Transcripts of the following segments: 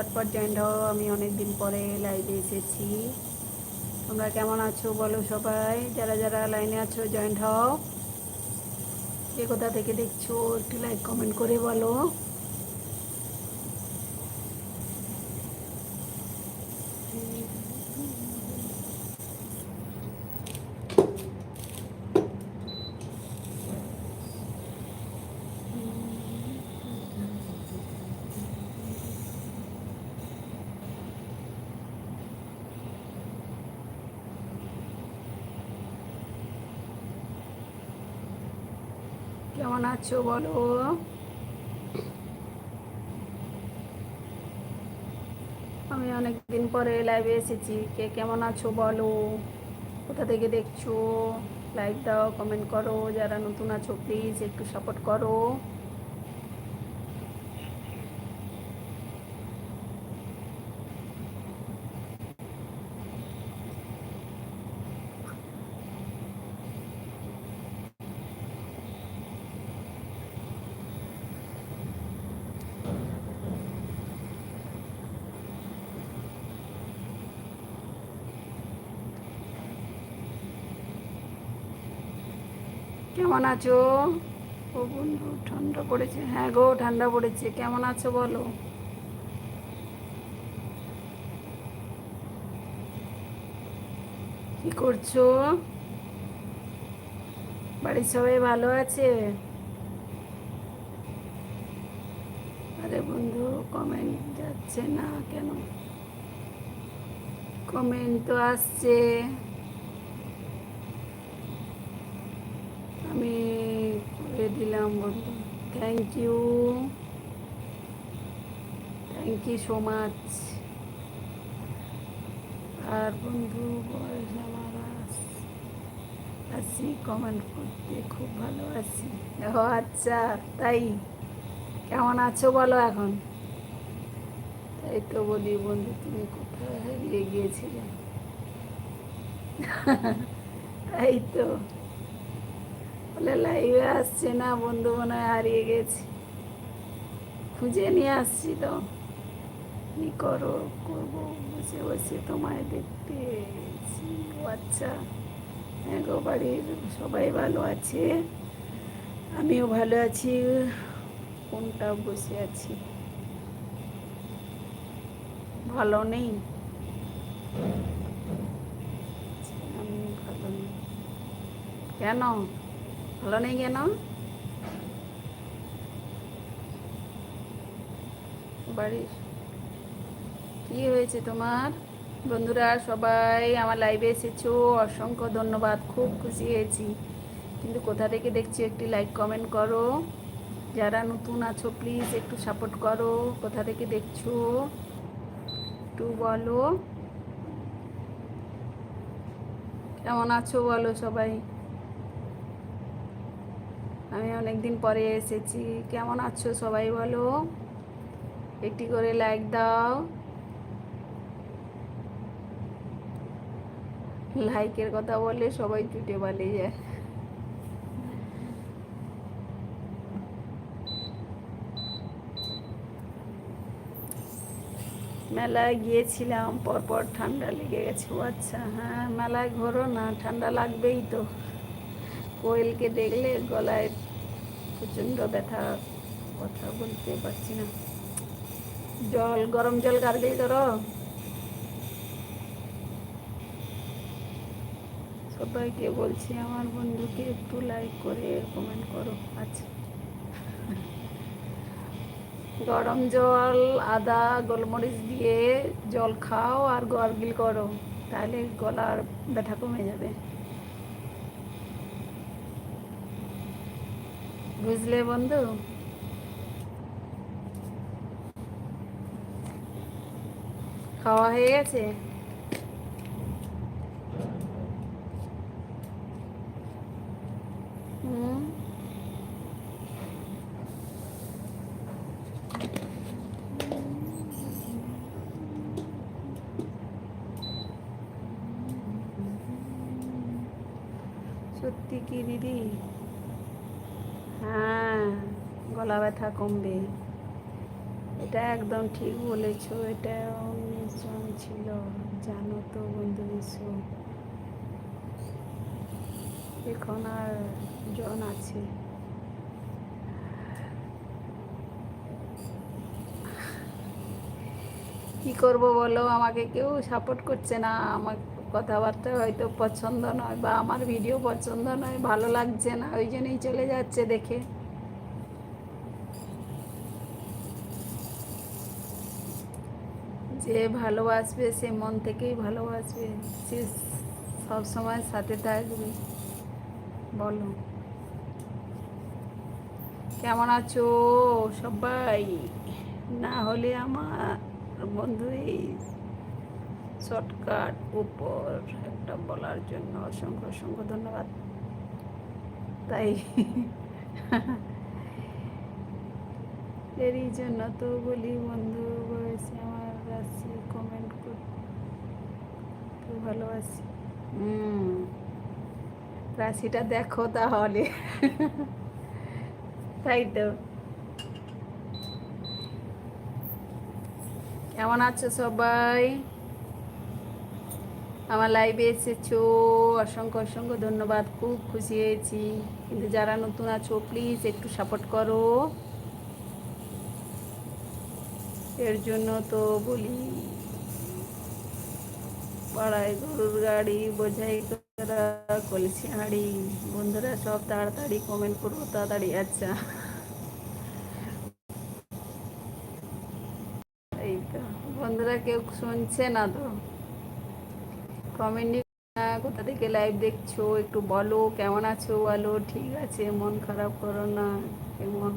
চটপট জয়েন্ট হও, আমি অনেকদিন পরে লাইভে এসেছি। তোমরা কেমন আছো বলো সবাই? যারা যারা লাইনে আছো জয়েন্ট হও। যে কোথা থেকে দেখছ, একটু লাইক কমেন্ট করে বলো কেমন আছো বলো। আমি অনেক দিন পরে লাইভে এসেছি। কে কেমন আছো বলো। কোথা থেকে দেখছ? লাইক দাও কমেন্ট করো। যারা নতুন আছো প্লিজ একটু সাপোর্ট করো। কেমন আছো? ও বন্ধু, ঠান্ডা পড়েছে। হ্যাঁ গো, ঠান্ডা পড়েছে। কেমন আছো বলো? কি করছ? বাড়ির সবাই ভালো আছে? আরে বন্ধু কমেন্ট যাচ্ছে না কেন? কমেন্ট তো আসছে। আমি করে দিলাম বন্ধু। Thank you thank you so much আর বন্ধু, বয়স আমার আস- কমেন্ট করতে, খুব ভালো আছি। ও আচ্ছা তাই? কেমন আছো বলো এখন? তাই তো বলি বন্ধু, তুমি কোথায় হারিয়ে গিয়েছিলে? তাই তো। বলে, লাইভে আসছে না বন্ধু, মনে হয় হারিয়ে গেছে। খুঁজে নিয়ে আসছি তো। কি করো, করব? বসে বসে তোমায় দেখতে আচ্ছা। হ্যাঁ গো, বাড়ির সবাই ভালো আছে? আমিও ভালো আছি। কোনটা বসে আছি। ভালো নেই? নেই। কেন? ভালো নেই কেন বাড়ির কি হয়েছে তোমার? বন্ধুরা, সবাই আমার লাইভে এসেছ। অসংখ্য ধন্যবাদ, খুব খুশি হয়েছি। কিন্তু কোথা থেকে দেখছি একটি লাইক কমেন্ট করো। যারা নতুন আছো প্লিজ একটু সাপোর্ট করো। কোথা থেকে দেখছ? একটু বলো। কেমন আছো বলো সবাই? আমি অনেক দিন পরে এসেছি। কেমন আছো সবাই বলো? একটি করে লাইক দাও। লাইকের কথা বললে সবাই চুটে পালিয়ে যায়। মেলায় গিয়েছিলাম, পরপর ঠান্ডা লেগে গেছে। ও আচ্ছা হ্যাঁ মেলায় ঘোরো না, ঠান্ডা লাগবেই তো। কোয়েলকে দেখলে গলায় প্রচণ্ড ব্যথা, কথা বলতে পারছি না। জল, গরম জল গার্গেল করো সবাইকে বলছি, আমার বন্ধুকে একটু লাইক করে কমেন্ট করো আচ্ছা। গরম জল, আদা, গোলমরিচ দিয়ে জল খাও আর গরগিল করো, তাহলে গলার ব্যথা কমে যাবে। বুঝলে বন্ধু? খাওয়া হয়ে গেছে হুম সত্যি কি দিদি হ্যাঁ গলা ব্যথা কমবে। এটা একদম ঠিক বলেছ, এটা জন ছিল, জানো তো বন্ধু বিশু এখন আর জন আছে। কি করব বলো, আমাকে কেউ সাপোর্ট করছে না, আমার কথাবার্তা হয়তো পছন্দ নয় বা আমার ভিডিও পছন্দ নয়, ভালো লাগছে না, ওই জন্যই চলে যাচ্ছে দেখে। যে ভালোবাসবে সে মন থেকেই ভালোবাসবে। সে সব সময় সাথে থাকবে। বলো। কেমন আছো সবাই? না হলে আমার বন্ধু এই শর্টকাট উপর একটা বলার জন্য অসংখ্য অসংখ্য ধন্যবাদ। তাই এরই জন্য তো বলি বন্ধু বয়সে আমার রাশি কমেন্ট করতে ভালোবাসি। হুম। রাশিটা দেখো তাহলে। তাই তো। কেমন আছো সবাই? আমার লাইভে এসেছ। অসংখ্য অসংখ্য ধন্যবাদ। খুব খুশি হয়েছি। কিন্তু যারা নতুন আছো প্লিজ একটু সাপোর্ট করো। এর জন্য তো বলি, পাড়ায় গরুর গাড়ি, বোঝাই করা, কলসি হাঁড়ি, বন্ধুরা সব তাড়াতাড়ি কমেন্ট করব, তাড়াতাড়ি আচ্ছা। এই তো, বন্ধুরা কেউ শুনছে না তো? কমেন্ট কোথা থেকে লাইভ দেখছ, একটু বলো, কেমন আছো বলো, ঠিক আছে, মন খারাপ করো না, কেমন?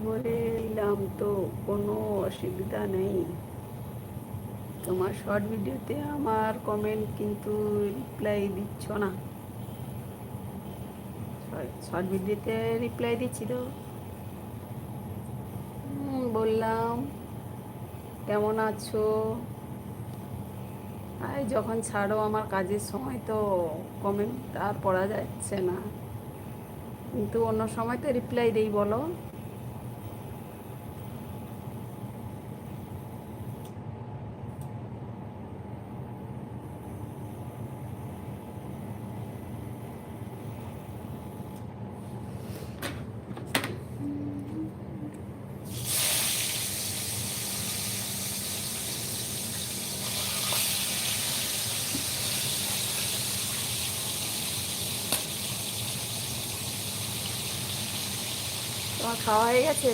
ভরে এলাম তো কোনো অসুবিধা নেই। তোমার শর্ট ভিডিওতে আমার কমেন্ট কিন্তু রিপ্লাই দিচ্ছ না। শর্ট ভিডিওতে রিপ্লাই দিচ্ছি তো? বললাম, কেমন আছো? আর যখন ছাড়ো আমার কাজের সময় তো কমেন্ট আর পড়া যাচ্ছে না। কিন্তু অন্য সময় তো রিপ্লাই দিই বলো। তোমার খাওয়া হয়ে গেছে?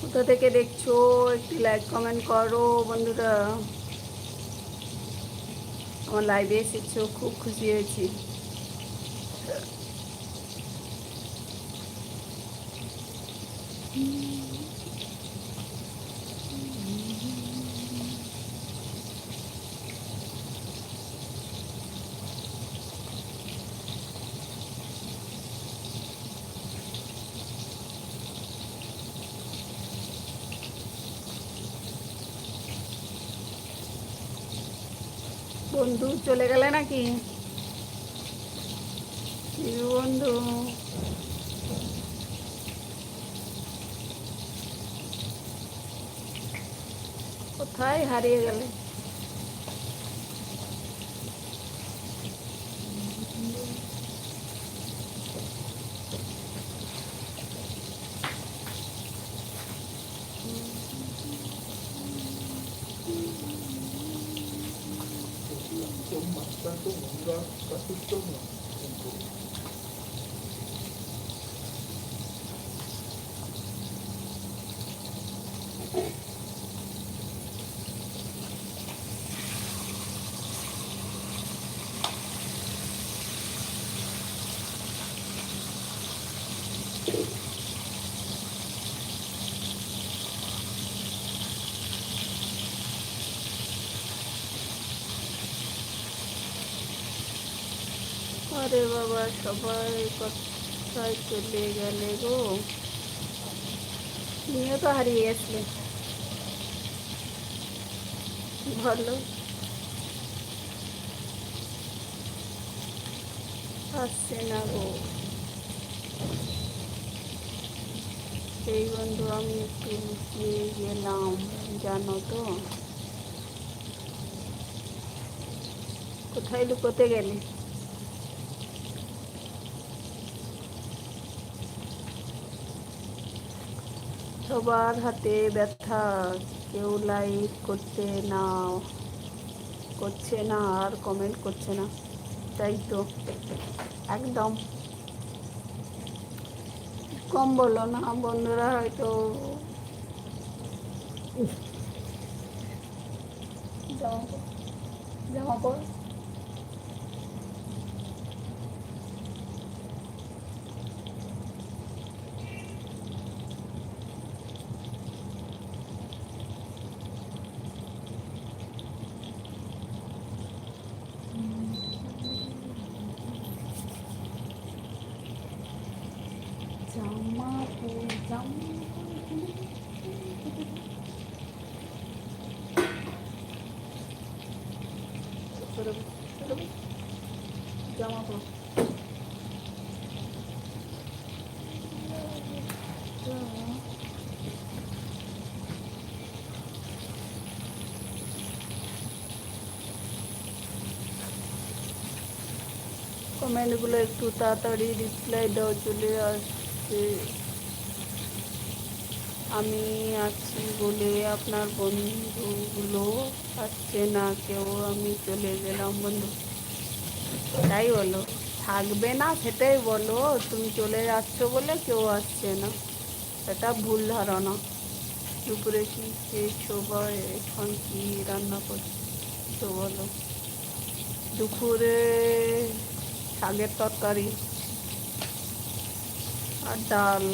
কোথা থেকে দেখছ? একটু লাইক কমেন্ট করো বন্ধুরা। আমার লাইভে এসেছ খুব খুশি হয়েছি। বন্ধু চলে গেলে নাকি? বন্ধু? কোথায় হারিয়ে গেলে? 약간 또 뭔가, 약간 또 뭔가. আরে বাবা সবাই কোথায় চলে গেলে গো। তুমিও তো হারিয়ে গেছিলে ভালো আসছে না গো। সেই বন্ধু, আমি একটু লুকিয়ে গেলাম, জানো তো। কোথায় লুকোতে গেলে? সবার হাতে ব্যথা, কেউ লাইক করতে না, করছে না আর কমেন্ট করছে না। তাই তো, একদম। কম বলো না, বন্ধুরা হয়তো জামা জামা পর জামা পর জামা পর জামা পর কমেন্টগুলো একটু তাড়াতাড়ি রিপ্লাই দাও, চলে আসছে। আমি আছি বলে আপনার বন্ধুগুলো আসছে না, কেউ আমি চলে গেলাম বন্ধু। তাই বলো। থাকবে না সেটাই বলো, তুমি চলে যাচ্ছ বলে কেউ আসছে না। এটা ভুল ধারণা। দুপুরে কি খেয়েছো বা এখন কি রান্না করছ বলো। দুপুরে শাকের তরকারি আর ডাল।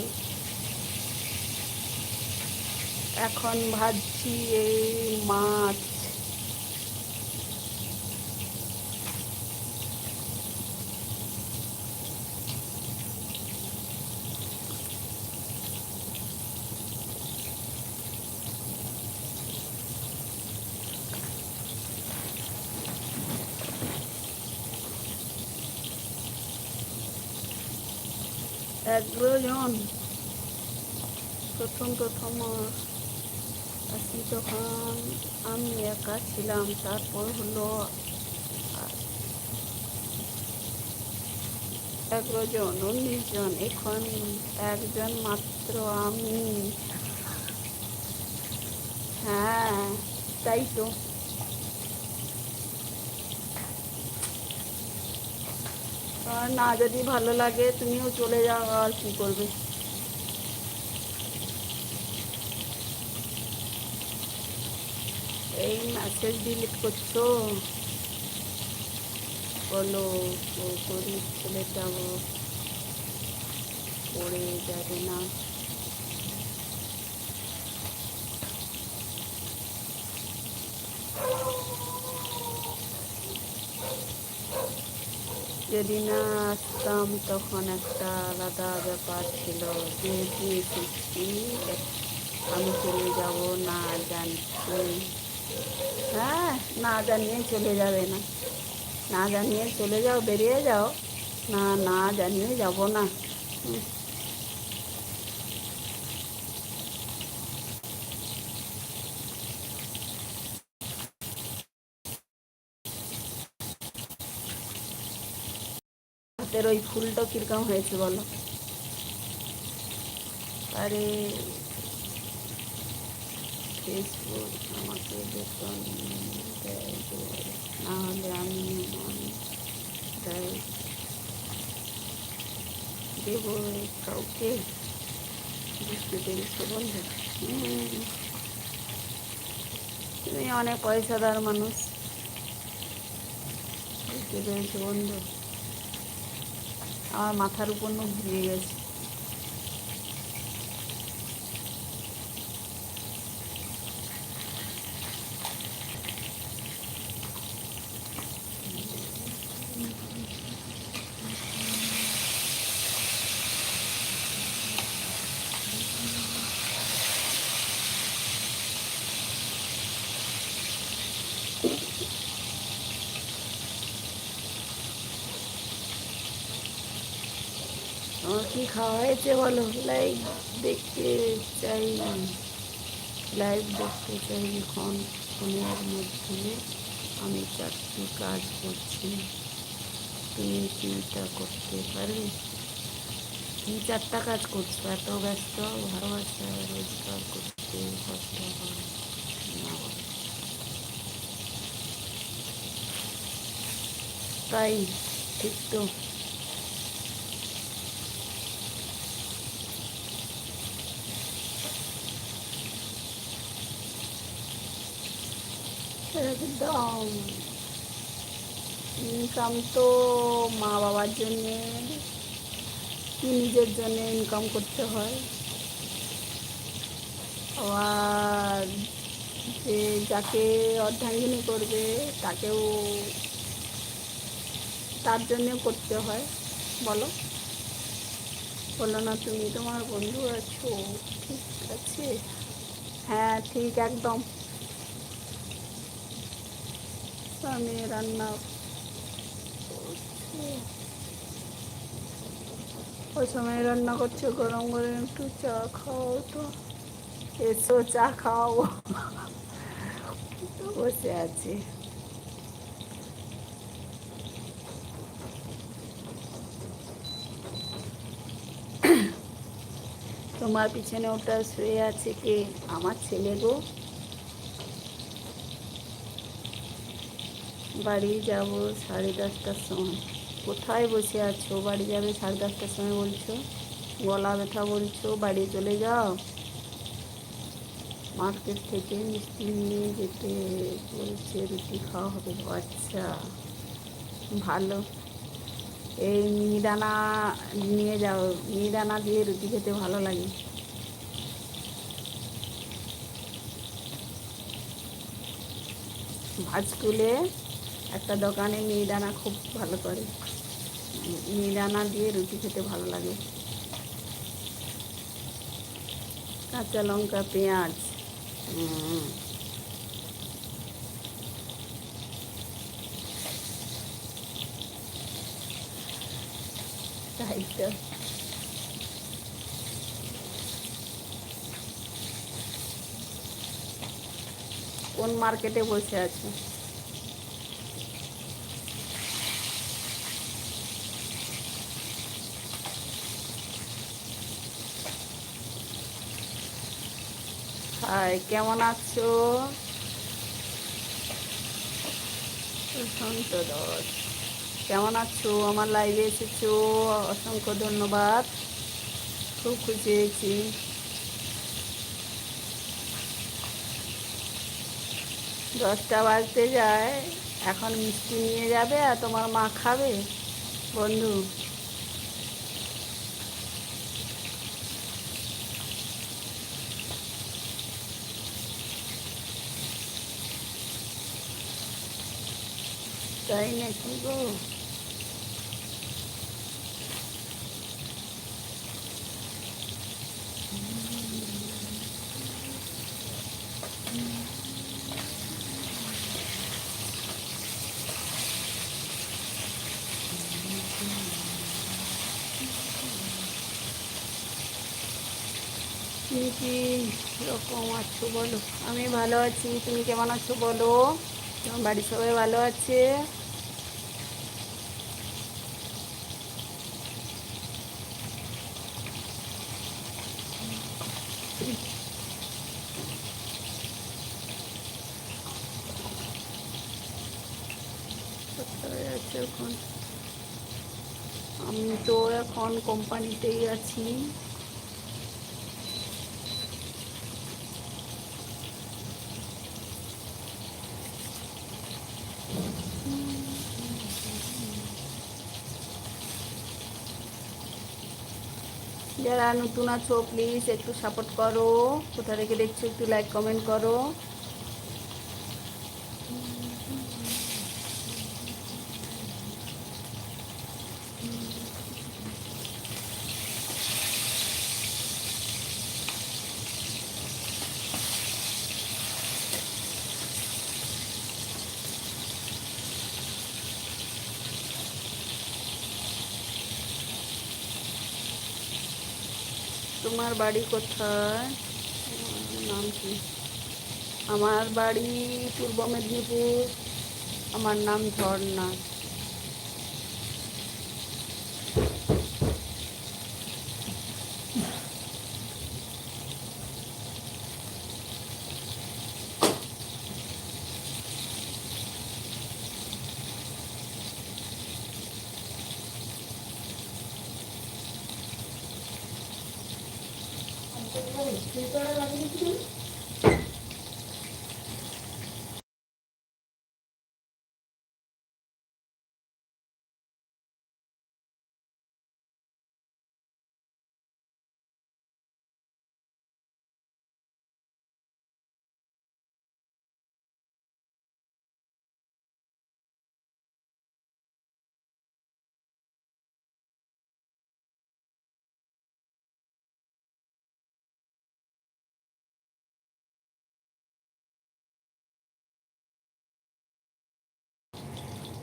এখন ভাজছি এই মাছ। এগারো জন প্রথম প্রথম আসি তখন আমি একা ছিলাম তারপর হলো এগারো জন উনিশ জন এখন একজন মাত্র আমি হ্যাঁ তাই তো না যদি ভালো লাগে, তুমিও চলে যাও, আর কি করবে? এই মেসেজ ডিলিট করছ? বলো গরিব যাব পড়ে যাবে না। যদি না আসতাম তখন একটা আলাদা ব্যাপার ছিল। যেহেতু আমি চলে যাব না জানতে। হ্যাঁ না জানিয়ে চলে যাবে না। না জানিয়ে চলে যাও, বেরিয়ে যাও। না না জানিয়ে যাব না। হাতের ওই ফুলটা কীরকম হয়েছে বলো? আরে ফেসবুক আমাকে বেতন গো। আমি দেব কাউকে? বুঝতে পেরেছ বন্ধু। তুমি অনেক পয়সাদার মানুষ। বুঝতে পেরেছ বন্ধু? আমার মাথার উপর নখ ঘুরিয়ে গেছে। কি খাওয়া বলো? লাইভ দেখতে চাই। লাইভ দেখতে চাই এখন ফোনের মধ্যে। আমি চারটি কাজ করছি। তুমি চিন্তা করতে পারবে? তুমি চারটা কাজ করছ, এত ব্যস্ত, ভালোবাসা, রোজগার করতে কষ্ট তাই, ঠিক তো। একদম ইনকাম তো মা বাবার জন্যে কি নিজের জন্য ইনকাম করতে হয়। আবার যে যাকে অর্ধাঙ্গিনী করবে, তাকেও তার জন্যেও করতে হয়। বলো। বলো না তুমি, তোমার বন্ধু আছো? ঠিক আছে? হ্যাঁ ঠিক, একদম। আমি রান্না ওই সময় রান্না করছে, গরম গরম একটু চা খাও তো। এসো, চা খাও। বসে আছি। তোমার পিছনে ওটা শুয়ে আছে কে? আমার ছেলে গো। বাড়ি যাব সাড়ে দশটার সময়। কোথায় বসে আছো? বাড়ি যাবে সাড়ে দশটার সময় বলছো? গলা ব্যথা বলছো? বাড়ি চলে যাও? মার্কেট থেকে মিষ্টি নিয়ে যেতে বলছে, রুটি খাওয়া হবে। আচ্ছা ভালো। এই মিহিদানা নিয়ে যাও। মিহিদানা দিয়ে রুটি খেতে ভালো লাগে। ভাজকুলে একটা দোকানে মিহিদানা খুব ভালো করে। মিহিদানা দিয়ে রুটি খেতে ভালো লাগে। কাঁচা লঙ্কা, পেঁয়াজ। কোন মার্কেটে বসে আছে? হাই, কেমন আছো? প্রশান্ত দাস কেমন আছো? আমার লাইভে এসেছ, অসংখ্য ধন্যবাদ। খুব খুশি হয়েছি। দশটা বাজতে যায়, এখন মিষ্টি নিয়ে যাবে আর তোমার মা খাবে? বন্ধু। তাই নাকি গো? তুমি কি রকম আছো বলো? আমি ভালো আছি। তুমি কেমন আছো বলো? বাড়ির সবাই ভালো আছে? এখন। আমি তো এখন কোম্পানিতেই আছি। যারা নতুন আছো প্লিজ একটু সাপোর্ট করো। কোথা থেকে দেখছ একটু লাইক কমেন্ট করো। তোমার বাড়ি কোথায়? নাম কি? আমার বাড়ি পূর্ব মেদিনীপুর। আমার নাম ঝর্ণা।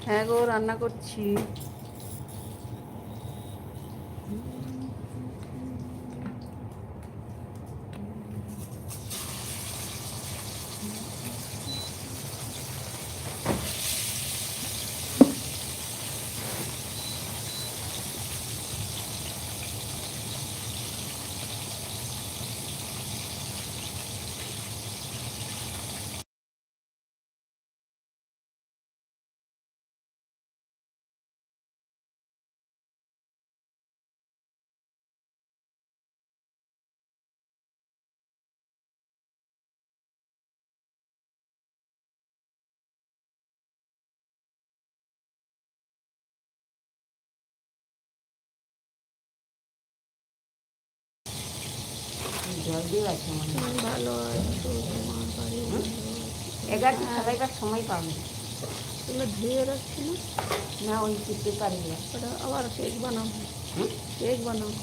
হ্যাঁ গো রান্না করছি। জল দিয়ে আছে ভালো? এগারোটা সবাইকার সময় পাবে এগুলো ধুয়ে রাখছি না না ওই চিপতে পারবে ওটা আবার কেক বানাবো কেক বানাবো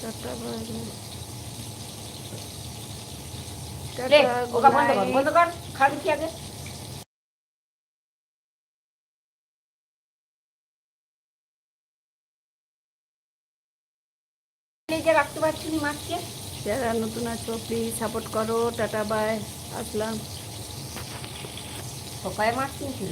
চারটা বাজে ওটা বন্ধ কর বন্ধ কর খাবি কি আগে পারছি না মাছকে যারা নতুন আছো প্লিজ সাপোর্ট করো টাটা বাই আসলাম। সকালে মাছ কিনছিল?